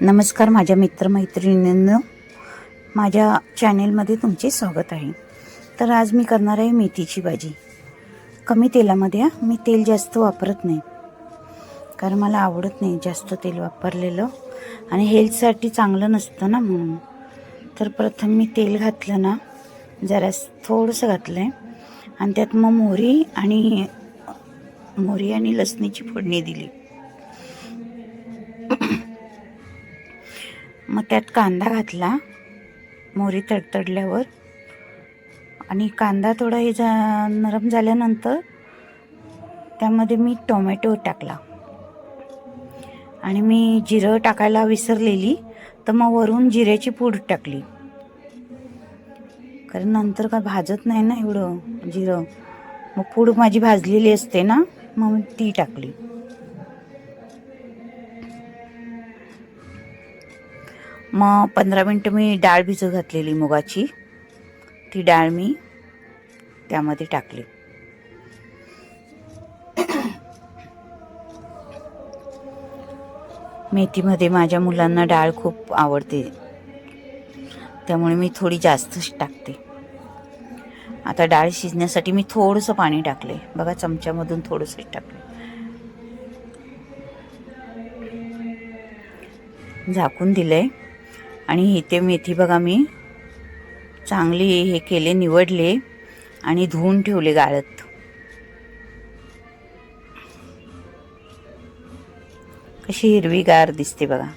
नमस्कार माझ्या मित्रमैत्रिणींनो. माझ्या चॅनेलमध्ये तुमचे स्वागत आहे. तर आज मी करणार आहे मेथीची भाजी. कमी तेलामध्ये मी तेल जास्त वापरत नाही. कारण मला आवडत नाही जास्त तेल वापरलेलं. आणि हेल्थसाठी चांगलं नसतं ना म्हणून. तर प्रथम मी तेल घातलं ना जरा थोडंसं घातलं आहे आणि त्यात मग मोहरी आणि मोहरी आणि लसणीची फोडणी दिली. मग त्यात कांदा घातला. मोहरी तडतडल्यावर. आणि कांदा थोडा हे जा नरम झाल्यानंतर त्यामध्ये मी टोमॅटो टाकला. आणि मी जिरं टाकायला विसरलेली तर मग वरून जिऱ्याची पूड टाकली. कारण नंतर काय भाजत नाही ना एवढं जिरं. मग पूड माझी भाजलेली असते ना मग ती टाकली. मग पंधरा मिनटं मी डाळ भिजत घातलेली मुगाची. ती डाळ मी त्यामध्ये टाकली. मेथीमध्ये माझ्या मुलांना डाळ खूप आवडते. त्यामुळे मी थोडी जास्तच टाकते. आता डाळ शिजण्यासाठी मी थोडंसं पाणी टाकले बघा चमच्यामधून थोडंसंच टाकले झाकून दिलंय. आणि इथे मेथी बघा मी. चांगली हे केले निवडले आणि धुवून ठेवले गाळत. कशी हिरवीगार दिसते बघा.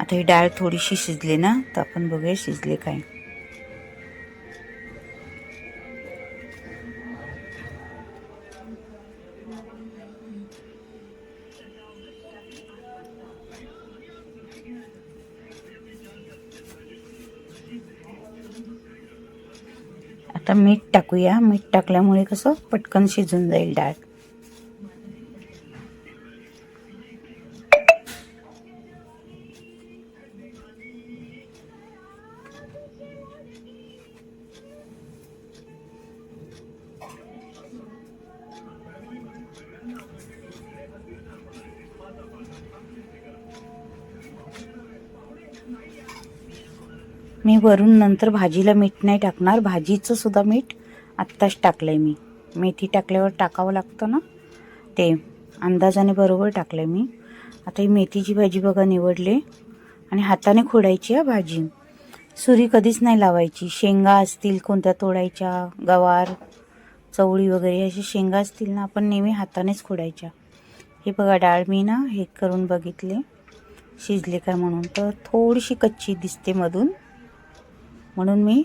आता ही डाळ थोडीशी शिजली ना तर आपण बघूया शिजले काय. आता मीठ टाकूया. मीठ टाकल्यामुळे कसं पटकन शिजून जाईल डाळ. मी वरून नंतर भाजीला मीठ नाही टाकणार. भाजीचं सुद्धा मीठ आत्ताच टाकलं आहे मी. मेथी टाकल्यावर टाकावं लागतं ना? ते अंदाजाने बरोबर टाकलं आहे मी. आता ही मेथीची भाजी बघा निवडले. आणि हाताने खोडायची हा भाजी. सुरी कधीच नाही लावायची. शेंगा असतील कोणत्या तोडायच्या गवार चवळी वगैरे अशी शेंगा असतील ना आपण नेहमी हातानेच खोडायच्या. हे बघा डाळ मी ना हे करून बघितले. शिजले काय म्हणून? तर थोडीशी कच्ची दिसते मधून. म्हणून मी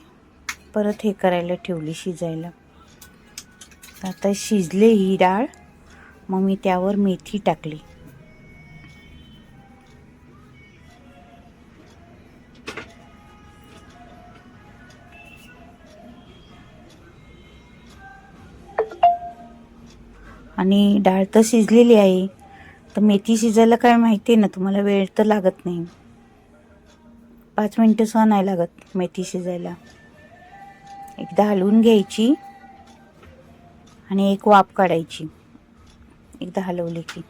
परत हे करायला ठेवली शिजायला. तर आता शिजले ही डाळ मग मी त्यावर मेथी टाकली. आणि डाळ तर शिजलेली आहे. तर मेथी शिजायला काय माहिती आहे ना तुम्हाला वेळ तर लागत नाही. पाच मिनटं सुद्धा नाही लागत मेथी शिजायला. एकदा हलवून घ्यायची आणि एक वाफ काढायची. एकदा हलवली की.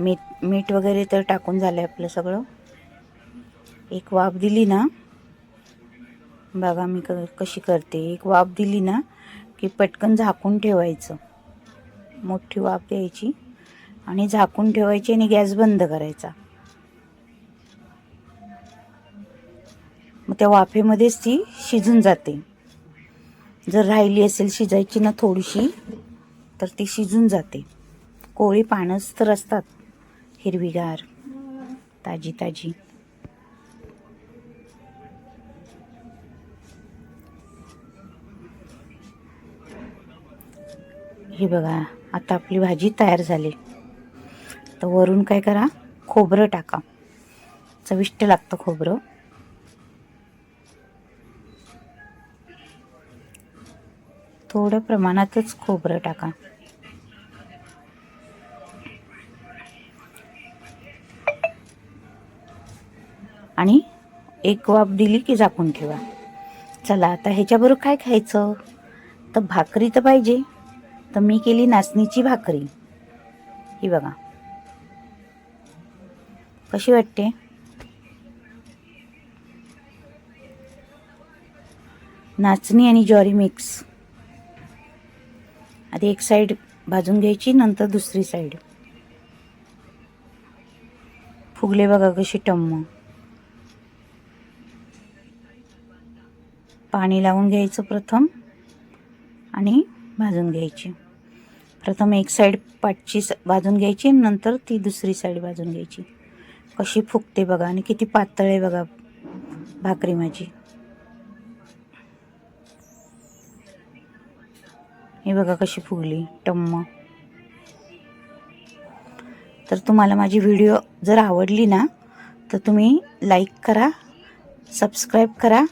मीठ मीठ वगैरे तर टाकून झालं आहे आपलं सगळं. एक वाफ दिली ना बघा मी क कशी करते. एक वाफ दिली ना की पटकन झाकून ठेवायचं. मोठी वाफ द्यायची आणि झाकून ठेवायची आणि गॅस बंद करायचा. त्या वाफेमध्येच ती शिजून जाते. जर राहिली असेल शिजायची ना थोडीशी तर ती शिजून जाते. कोळी पानच तर असतात. हिरवीगार ताजी ताजी हे बघा आता आपली भाजी तयार झाली. तर वरून काय करा? खोबरं टाका. चविष्ट लागतं खोबरं. थोड्या प्रमाणातच खोबरं टाका. आणि एक वाफ दिली की झाकून ठेवा. चला आता ह्याच्याबरोबर काय खायचं? तर भाकरी तर पाहिजे. तर मी केली नाचणीची भाकरी. ही बघा. कशी वाटते? नाचणी आणि ज्वारी मिक्स. आधी एक साईड भाजून घ्यायची नंतर दुसरी साईड फुगले बघा कशी टम्म. पाणी लावून घ्यायचं प्रथम आणि भाजून घ्यायची. प्रथम एक साईड पाटची स- भाजून घ्यायची नंतर ती दुसरी साईड भाजून घ्यायची. कशी फुगते बघा आणि किती पातळ आहे बघा भाकरी माझी. हे बघा कशी फुगली टम्म. तर तुम्हाला माझी व्हिडिओ जर आवडली ना तर तुम्ही लाईक करा सबस्क्राईब करा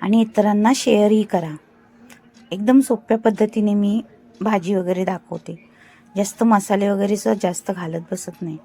आणि इतरांना शेअरही करा. एकदम सोप्या पद्धतीने मी भाजी वगैरे दाखवते. जास्त मसाले वगैरेसुद्धा जास्त घालत बसत नाही.